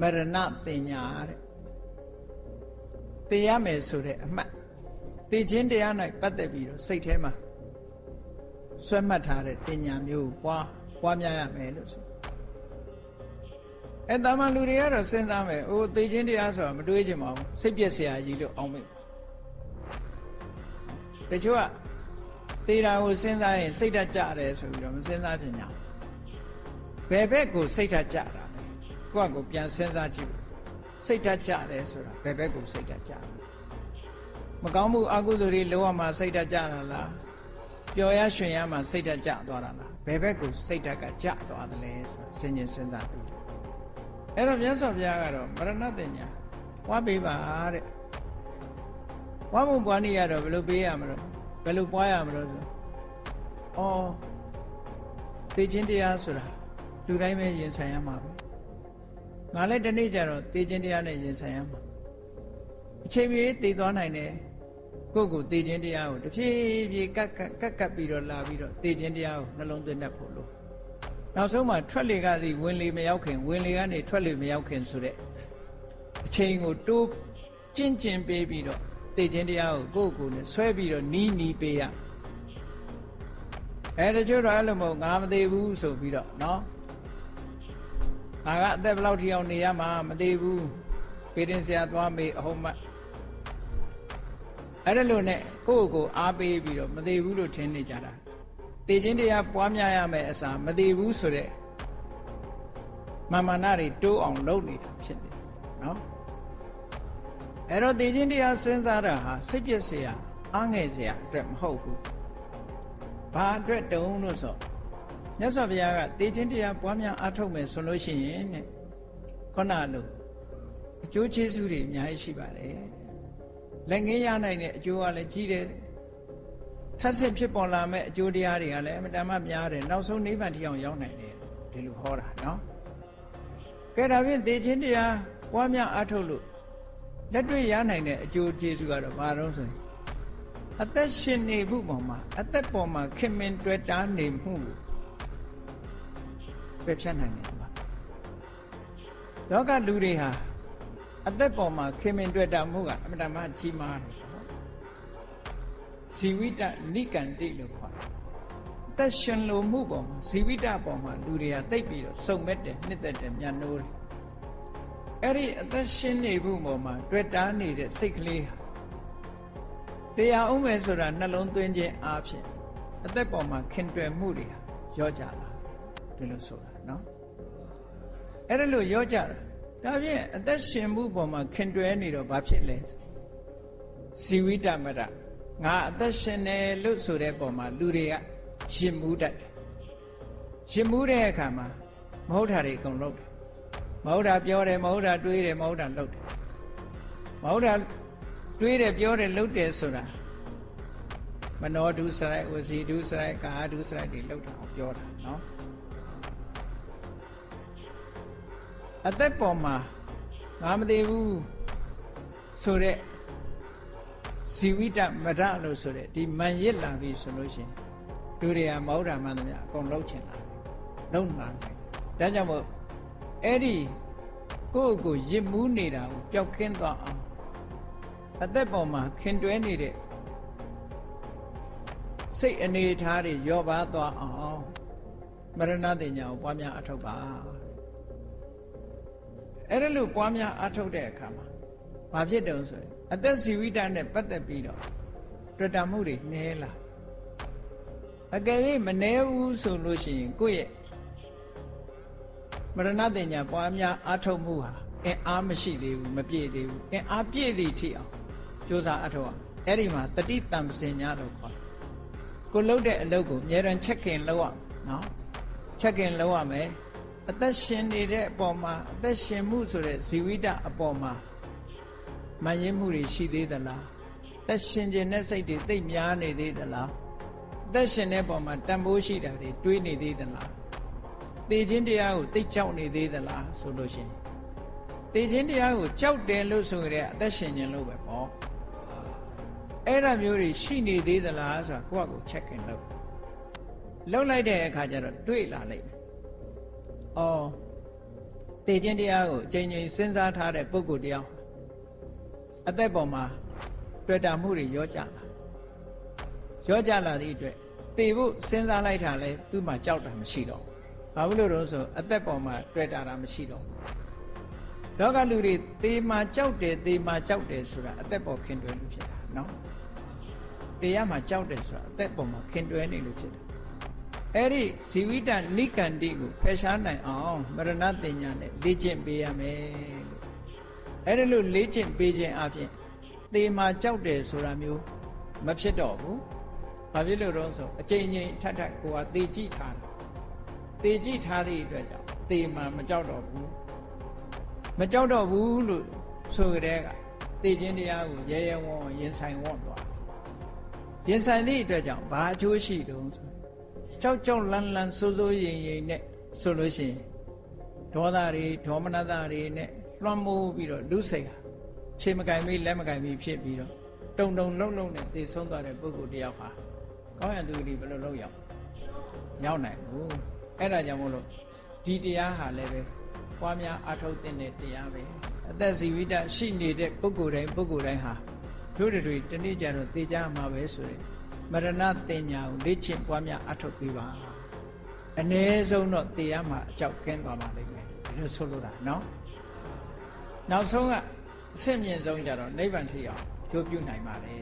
မရဏတင်ညာတဲ့သိရမယ်ဆိုတဲ့အမှတ်သိခြင်းတရား၌ပတ်သက်ပြီးတော့စိတ်ထဲမှာဆွဲမှတ်ထားတဲ့တင်ညာမျိုးကိုပွားပွားများရမယ်လို့ဆိုအဲတာမန်လူတွေကတော့စဉ်းစားမယ်အိုးသိခြင်းတရားဆိုတာမတွေးချင်ပါဘူးစိတ်ပြည့်စရာကြီးလို့အောင်မေ့တချို့ကသေတာကိုစဉ်းစားရင်စိတ်ဓာတ်ကြတယ်ဆိုပြီးတော့မစဉ်းစားချင်ကြဘယ်ဘက်ကိုစိတ်ဓာတ်ကြတာလဲ ကိုယ့်ကိုပြန်စဉ်းစားကြည့်စိတ်ဓာတ်ကြတယ်ဆိုတာဘယ်ဘက်ကိုစိတ်ဓာတ်ကြတယ်မကောင်းမှုအကုသိုလ်တွေလောကမှာစိတ်ဓာတ်ကြတာလားပျော်ရရွှင်ရမှစိတ်ဓာတ်ကြသွားတာလားဘယ်ဘက်ကိုစိတ်ဓာတ်ကကြသွားတယ်လဲဆိုတာစဉ်းကျင်စဉ်းစားပြီးတယ်အဲ့တော့မြတ်စွာဘုရားကတော့မရဏတင်ညာဝါပေးပါတဲ့ဝါမှုပွားနေရတော့ဘယ်လိုပေးရမလို့ဘယ်လိုပွားရမလို့ဆိုဩသိချင်းတရားဆိုတာလူတိုင်းပဲရင်ဆိုင်ရမှာပဲ ငါလည်းဒီနေ့ကျတော့သိချင်းတရားနဲ့ရင်ဆိုင်ရမှာအချိန်ပြေးသိသွားနိုင်တယ်ကိုယ့်ကိုသိချင်းတရားကိုတဖြည်းဖြည်းကတ်ကတ်ကတ်ကတ်ပြီးတော့လာပြီးတော့သိချင်းတရားကိုနှလုံးသွင်းတတ်ဖို့လို့နောက်ဆုံးမှထွက်လေကသည်ဝင်လေမရောက်ခင်ဝင်လေကနေထွက်လေမရောက်ခင်ဆိုတဲ့အချိန်ကိုတိုးကျင့်ကျင်ပေးပြီးတော့သိချင်းတရားကိုကိုယ့်ကိုယ်နဲ့ဆွဲပြီးတော့နီးနီးပေးရအဲတချို့တော့အဲ့လိုမဟုတ်ငါမသေးဘူးဆိုပြီးတော့နော် ငါကအသက်ဘယ်လောက်ထိအောင်နေရမှာမသေးဘူးပေတင်ဆရာသွားမေးအဟုတ်မှအဲ့ဒါလို့နဲ့ကိုယ့်ကိုယ်အားပေးပြီးတော့မသေးဘူးလို့ထင်နေကြတာတေခြင်းတရားပွားများရမယ်အစားမသေးဘူးဆိုတဲ့မာမနာတွေတိုးအောင်လုပ်နေတာဖြစ်နေတယ်နော်အဲ့တော့တေခြင်းတရားစဉ်းစားတာဟာစိတ်ပြည့်စရာအားငယ်စရာအတွက်မဟုတ်ဘူးဘာအတွက်တုံးလို့ဆို မြတ်စွာဘုရားကတေခြင်းတရားပွားများအားထုတ်မယ်ဆိုလို့ရှိရင်တဲ့ခုနလိုအကျိုးကျေးဇူးတွေအများကြီးရှိပါတယ်လက်ငင်းရနိုင်တဲ့အကျိုးကလည်းကြီးတယ်ထပ်ဆင့်ဖြစ်ပေါ်လာမဲ့အကျိုးတရားတွေကလည်းအမတန်မှများတယ်နောက်ဆုံးနိဗ္ဗာန်ထိအောင်ရောက်နိုင်တယ်ဒီလိုဟောတာနော်ကဲဒါဖြင့်သေခြင်းတရားပွားများအားထုတ်လို့လက်တွေ့ရနိုင်တဲ့အကျိုးကျေးဇူးကတော့ဘာလို့ဆိုရင်အသက်ရှင်နေမှုပေါ်မှာအသက်ပေါ်မှာခင်မင်တွေ့တာနေမှု ပဲဖြတ်နိုင်တယ်ပါလောကလူတွေဟာအသက်ပေါ်မှာခင်မင်တွေ့တာမှုကအမတန်မှကြီးမားတယ်ပေါ့ဇီဝိတနိကန္တိလို့ခေါ်တယ်အသက်ရှင်လိုမှုပေါ်မှာဇီဝိတပေါ်မှာလူတွေကသိပ်ပြီးတော့စုံမဲ့တယ်နှစ်သက်တယ်ညှနိုးတယ်အဲ့ဒီအသက်ရှင်နေမှုပေါ်မှာတွေ့တာနေတဲ့စိတ်ကလေးဟာတရားအောင်မယ်ဆိုတာနှလုံးသွင်းခြင်းအားဖြင့်အသက်ပေါ်မှာခင်တွယ်မှုတွေဟာရောကြလာဒီလိုဆိုတာ နော်အဲ့ဒါလို့ရောကြတာဒါဖြင့်အသက်ရှင်မှုပေါ်မှာခင်တွယ်နေတော့ဘာဖြစ်လဲဇီဝိတမရငါအသက်ရှင်တယ်လို့ဆိုတဲ့ပုံမှာလူတွေကရှင်မှုတတ်တယ်ရှင်မှုတဲ့အခါမှာမဟုတ်တာတွေအကုန်လုပ်တယ်မဟုတ်တာပြောတယ်မဟုတ်တာတွေးတယ်မဟုတ်တာလုပ်တယ်မဟုတ်တာတွေးတယ်ပြောတယ်လုပ်တယ်ဆိုတာမနောဒုစရိုက်ဝစီဒုစရိုက်ကာဒုစရိုက်တွေလုပ်တာအောင်ပြောတာနော် အသက်ပေါ်မှာငါမသေးဘူးဆိုတဲ့ဇီဝိတမရလို့ဆိုတဲ့ဒီမန်ရစ်လာပြီဆိုလို့ရှိရင်လူတွေကမဟုတ်တာမှန်သမျှအကုန်လုံးချင်တာလုံးမှန်တယ်ဒါကြောင့်မို့အဲ့ဒီကိုယ့်ကိုရစ်မှုးနေတာကိုပျောက်ကင်းသွားအောင်အသက်ပေါ်မှာခင်တွဲနေတဲ့စိတ်အနေထားတွေရောပါသွားအောင်မရဏတင်ညာကိုပွားများအထောက်ပါ အဲ့ဒါလို့ပွားများအထုတ်တဲ့အခါမှာဘာဖြစ်တုံးဆိုရင်အသက်ဇီဝိတနဲ့ပတ်သက်ပြီးတော့တွေ့တာမှုတွေနည်းလာအကယ်၍မနည်းဘူးဆိုလို့ရှိရင်ကိုယ့်ရဲ့မရဏတင်ညာပွားများအထုတ်မှုဟာအင်အားမရှိသေးဘူးမပြည့်သေးဘူးအင်အားပြည့်သည့်ထိအောင်ကြိုးစားအထောက်အောင်အဲ့ဒီမှာတတိတံပစင်ညာလို့ခေါ်တယ်ကိုလှုပ်တဲ့အလုပ်ကိုအများရန်ချက်ခင်လုပ်ရနော်ချက်ခင်လုပ်ရမယ် အသက်ရှင်နေတဲ့အပေါ်မှာအသက်ရှင်မှုဆိုတဲ့ဇီဝိတအပေါ်မှာမယဉ်မှုတွေရှိသေးသလားသက်ရှင်ခြင်းနဲ့စိတ်တွေသိပ်များနေသေးသလားသက်ရှင်တဲ့ပုံမှာတန်ဖိုးရှိတာတွေတွေးနေသေးသလားသေခြင်းတရားကိုသိကြောက်နေသေးသလားဆိုလို့ရှိရင်သေခြင်းတရားကိုကြောက်တယ်လို့ဆိုကြတဲ့အသက်ရှင်ခြင်းလို့ပဲပေါ့အဲ့ဒါမျိုးတွေရှိနေသေးသလားဆိုတာကိုယ့်အကိုချက်ခင်လုပ်လုပ်လိုက်တဲ့အခါကျတော့တွေးလာလိုက် မယ်။အော်တေခြင်းတရားကိုအချိန်ချင်းစဉ်းစားထားတဲ့ပုဂ္ဂိုလ်တရားအသက်ပေါ်မှာတွေ့တာမှုတွေရောကြလာရောကြလာသည့်အတွက်တေဖို့စဉ်းစားလိုက်တာလဲသူ့မှာကြောက်တာမရှိတော့ဘာလို့လို့ဆိုအသက်ပေါ်မှာတွေ့တာတာမရှိတော့လောကလူတွေတေမှာကြောက်တယ်တေမှာကြောက်တယ်ဆိုတာအသက်ပေါ်ခင်တွယ်လို့ဖြစ်တာနော်တေရမှာကြောက်တယ်ဆိုတာအသက်ပေါ်မှာခင်တွယ်နေလို့ဖြစ်တာ အဲ့ဒီဇီဝိတနိကန္တိကိုဖယ်ရှားနိုင်အောင်မရဏတင်ညာနဲ့လေ့ကျင့်ပေးရမယ်လို့အဲ့ဒါလို့လေ့ကျင့်ပေးခြင်းအပြင်သေမှာကြောက်တယ်ဆိုတာမျိုးမဖြစ်တော့ဘူး။ဘာဖြစ်လို့တော့ဆိုအချိန်ချင်းထပ်ထပ်ကိုကသေကြည့်ထားတယ်။သေကြည့်ထားသည့်အတွက်ကြောင့်သေမှာမကြောက်တော့ဘူး။မကြောက်တော့ဘူးလို့ဆိုကြတဲ့ကသေခြင်းတရားကိုရဲရဲဝံ့ဝံ့ရင်ဆိုင်ဝံ့သွား။ရင်ဆိုင်သည့်အတွက်ကြောင့်ဘာအကျိုးရှိတုံးဆို ကြောက်ကြောက်လန့်လန့်စိုးစိုးရင်ရင်နဲ့ဆိုလို့ရှိရင်ဒေါသတွေဒေါမနတတွေနဲ့လွှမ်းမိုးပြီးတော့လူစိတ်ဟာခြေမကင်မိလက်မကင်မိဖြစ်ပြီးတော့တုံတုံလုံးလုံးနဲ့တည်ဆုံးသွားတဲ့ပုဂ္ဂိုလ်တယောက်ဟာကောင်းရသူတွေဘယ်လိုလုပ်ရောက်ရောက်နိုင်ဘူးအဲ့ဒါကြောင့်မို့လို့ဒီတရားဟာလည်းပဲပွားများအထောက်တဲ့တရားပဲအသက်ဇီဝိတရှိနေတဲ့ပုဂ္ဂိုလ်တိုင်းပုဂ္ဂိုလ်တိုင်းဟာတို့တွေတနေ့ကျတော့သိကြမှာပဲဆိုရင် မရဏတင်ညာကိုလေ့ကျင့်ပွားများအထောက်ပေးပါအ ਨੇ ဆုံးတော့တရားမှာအကြောက်ကင်းသွားပါလိမ့်မယ်ဒီလိုဆိုလိုတာနော်နောက်ဆုံးကအဆင့်မြင့်ဆုံးကြတော့နိဗ္ဗာန်ထိအောင်ကြိုးပြုနိုင်ပါလေ